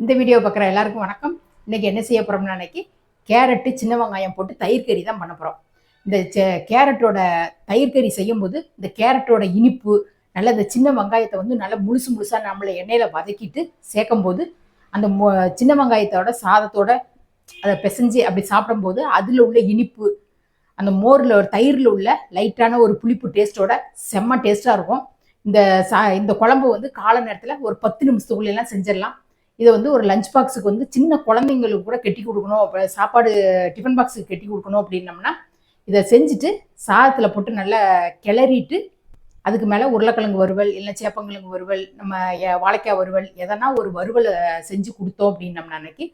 இந்த வீடியோ பார்க்குற எல்லாருக்கும் வணக்கம். இன்றைக்கி என்ன செய்ய போகிறோம்னா அன்றைக்கி கேரட்டு சின்ன வெங்காயம் போட்டு தயிர் கறி தான் பண்ண போகிறோம் இந்த செ- கேரட்டோட தயிர் கறி செய்யும்போது இந்த கேரட்டோட இனிப்பு நல்ல இந்த சின்ன வெங்காயத்தை வந்து நல்லா முழுசு முழுசாக நம்மளை எண்ணெயில் வதக்கிட்டு சேர்க்கும்போது அந்த சின்ன வெங்காயத்தோட சாதத்தோட அதை பிசைஞ்சு அப்படி சாப்பிடும்போது அதில் உள்ள இனிப்பு அந்த மோரில் ஒரு தயிரில் உள்ள லைட்டான ஒரு புளிப்பு டேஸ்ட்டோட செம்ம டேஸ்ட்டாக இருக்கும். இந்த சா இந்த குழம்பு வந்து காலை நேரத்தில் ஒரு பத்து நிமிஷத்துக்குள்ளெல்லாம் செஞ்சிடலாம். இதை வந்து ஒரு லஞ்ச் பாக்ஸுக்கு வந்து சின்ன குழந்தைங்களுக்கு கூட கட்டி கொடுக்கணும். சாப்பாடு டிஃபன் பாக்ஸுக்கு கட்டி கொடுக்கணும் அப்படின்னம்னா இதை செஞ்சுட்டு சாதத்தில் போட்டு நல்லா கிளறிட்டு அதுக்கு மேலே உருளைக்கிழங்கு வறுவல் இல்லை சேப்பங்கிழங்கு வறுவல் நம்ம வாழைக்காய் வறுவல் எதனா ஒரு வறுவலை செஞ்சு கொடுத்தோம் அப்படின்னம்னா அன்னைக்கு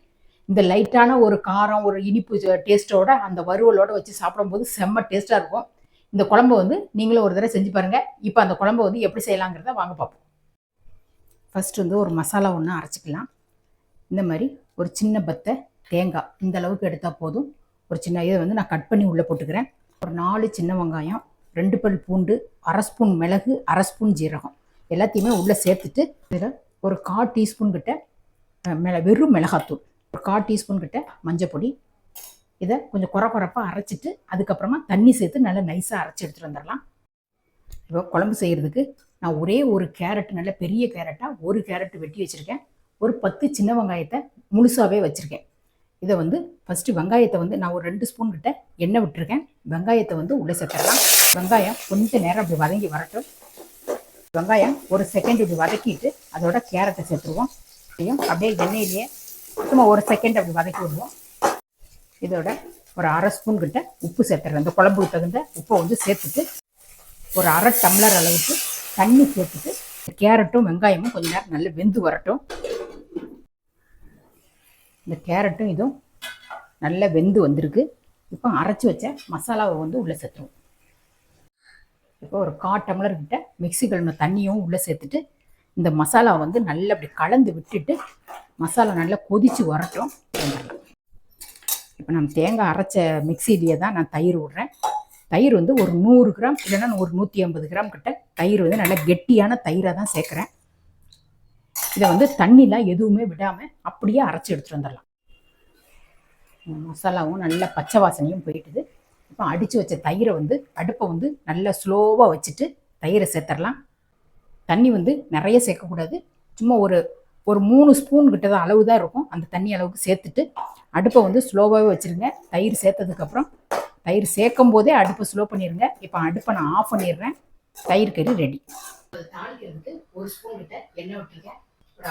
இந்த லைட்டான ஒரு காரம் ஒரு இனிப்பு டேஸ்ட்டோட அந்த வறுவலோட வச்சு சாப்பிடும்போது செம்ம டேஸ்ட்டாக இருக்கும். இந்த குழம்பு வந்து நீங்களும் ஒரு தடவை செஞ்சு பாருங்கள் இப்போ அந்த குழம்பு வந்து எப்படி செய்யலாங்கிறத வாங்க பார்ப்போம். ஃபஸ்ட்டு வந்து ஒரு மசாலா ஒன்று அரைச்சிக்கலாம். இந்த மாதிரி ஒரு சின்ன பத்தை தேங்காய் இந்த அளவுக்கு எடுத்தால் போதும். ஒரு சின்ன இதை வந்து நான் கட் பண்ணி உள்ளே போட்டுக்கிறேன். ஒரு நாலு சின்ன வெங்காயம் ரெண்டு பல் பூண்டு அரை ஸ்பூன் மிளகு அரை ஸ்பூன் ஜீரகம் எல்லாத்தையுமே உள்ளே சேர்த்துட்டு இதில் ஒரு கால் டீஸ்பூன் கிட்ட மிள வெறும் மிளகாத்தூள் ஒரு கால் டீஸ்பூன் கிட்ட மஞ்சப்பொடி இதை கொஞ்சம் குறை குறைப்பாக அரைச்சிட்டு அதுக்கப்புறமா தண்ணி சேர்த்து நல்லா நைஸாக அரைச்சி எடுத்துகிட்டு வந்துடலாம். இப்போ குழம்பு செய்கிறதுக்கு நான் ஒரே ஒரு கேரட் நல்ல பெரிய கேரட்டாக ஒரு கேரட் வெட்டி வச்சுருக்கேன். ஒரு பத்து சின்ன வெங்காயத்தை முழுசாகவே வச்சுருக்கேன். இதை வந்து ஃபஸ்ட்டு வெங்காயத்தை வந்து நான் ஒரு ரெண்டு ஸ்பூன் கிட்ட எண்ணெய் விட்டுருக்கேன். வெங்காயத்தை வந்து உள்ளே சேர்த்துடலாம். வெங்காயம் கொஞ்சம் நேரம் அப்படி வதங்கி வரட்டும். வெங்காயம் ஒரு செகண்ட் இப்படி வதக்கிட்டு அதோட கேரட்டை சேர்த்துருவோம். அப்படியே எண்ணெயிலேயே சும்மா ஒரு செகண்ட் அப்படி வதக்கி விடுவோம். இதோட ஒரு அரை ஸ்பூன் கிட்ட உப்பு சேர்த்துறேன் இந்த குழம்புக்கு தகுந்த உப்பை வந்து சேர்த்துட்டு ஒரு அரை டம்ளர் அளவுக்கு தண்ணி சேர்த்துட்டு கேரட்டும் வெங்காயமும் கொஞ்ச நேரம் நல்லா வெந்து வரட்டும். இந்த கேரட்டும் இதுவும் நல்லா வெந்து வந்திருக்கு. இப்போ அரைச்சி வச்ச மசாலாவை வந்து உள்ளே சேர்த்துருவோம். இப்போ ஒரு கா டம்ளர் கிட்ட மிக்ஸி கழுவின தண்ணியும் உள்ளே சேர்த்துட்டு இந்த மசாலா வந்து நல்லா அப்படி கலந்து விட்டுட்டு மசாலா நல்லா கொதித்து வரட்டும். இப்போ நம்ம தேங்காய் அரைச்ச மிக்சிலேயே தான் நான் தயிர் விடுறேன். தயிர் வந்து ஒரு நூறு கிராம் இல்லைன்னா ஒரு நூற்றி ஐம்பது கிராம் கிட்ட தயிர் வந்து நல்லா கெட்டியான தயிராக தான் சேர்க்குறேன். இதை வந்து தண்ணிலாம் எதுவுமே விடாமல் அப்படியே அரைச்சி எடுத்துகிட்டு வந்துடலாம். மசாலாவும் நல்ல பச்சை வாசனையும் போயிட்டுது. இப்போ அடித்து வச்ச தயிரை வந்து அடுப்பை வந்து நல்லா ஸ்லோவாக வச்சுட்டு தயிரை சேர்த்துடலாம். தண்ணி வந்து நிறைய சேர்க்கக்கூடாது. சும்மா ஒரு ஒரு மூணு ஸ்பூன் கிட்ட தான் அளவு தான் இருக்கும். அந்த தண்ணி அளவுக்கு சேர்த்துட்டு அடுப்பை வந்து ஸ்லோவாகவே வச்சுருங்க. தயிர் சேர்த்ததுக்கப்புறம் தயிர் சேர்க்கும் போதே அடுப்பை ஸ்லோ பண்ணிடுங்க இப்போ அடுப்பை நான் ஆஃப் பண்ணிடுறேன். தயிர் கறி ரெடி தாளிக்கிறதுக்கு ஒரு ஸ்பூன் கிட்ட எண்ணெய் விட்டுருக்கேன்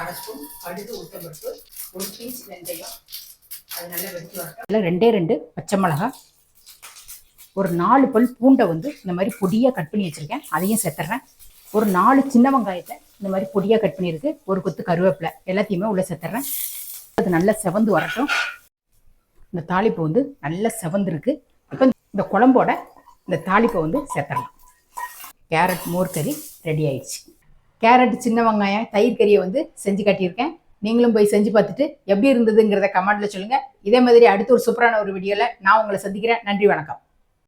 அரை ஸ்பூன் கடுகு உளுத்தம்பருப்பு ஒரு பீஸ் வெந்தயம். அது நல்லா வெடிச்சு வரட்டும். இல்லை ரெண்டே ரெண்டு பச்சை மிளகா ஒரு நாலு பல் பூண்டை வந்து இந்த மாதிரி பொடியாக கட் பண்ணி வச்சுருக்கேன். அதையும் சேர்த்துறேன். ஒரு நாலு சின்ன வெங்காயத்தை இந்த மாதிரி பொடியாக கட் பண்ணியிருக்கு. ஒரு கொத்து கருவேப்பிலை எல்லாத்தையுமே உள்ளே சேர்த்துறேன். அது நல்லா செவந்து வரட்டும். இந்த தாளிப்பு வந்து நல்லா செவந்துருக்கு. இப்போ இந்த குழம்போட இந்த தாளிப்பை வந்து சேர்த்துடலாம். கேரட் மோர் கறி ரெடி ஆயிடுச்சு. கேரட் சின்ன வெங்காயம் தயிர் கறியை வந்து செஞ்சு காட்டியிருக்கேன். நீங்களும் போய் செஞ்சு பார்த்துட்டு எப்படி இருந்ததுங்கிறத கமெண்ட்ல சொல்லுங்கள் இதே மாதிரி அடுத்த ஒரு சூப்பரான ஒரு வீடியோவில் நான் உங்களை சந்திக்கிறேன். நன்றி வணக்கம்.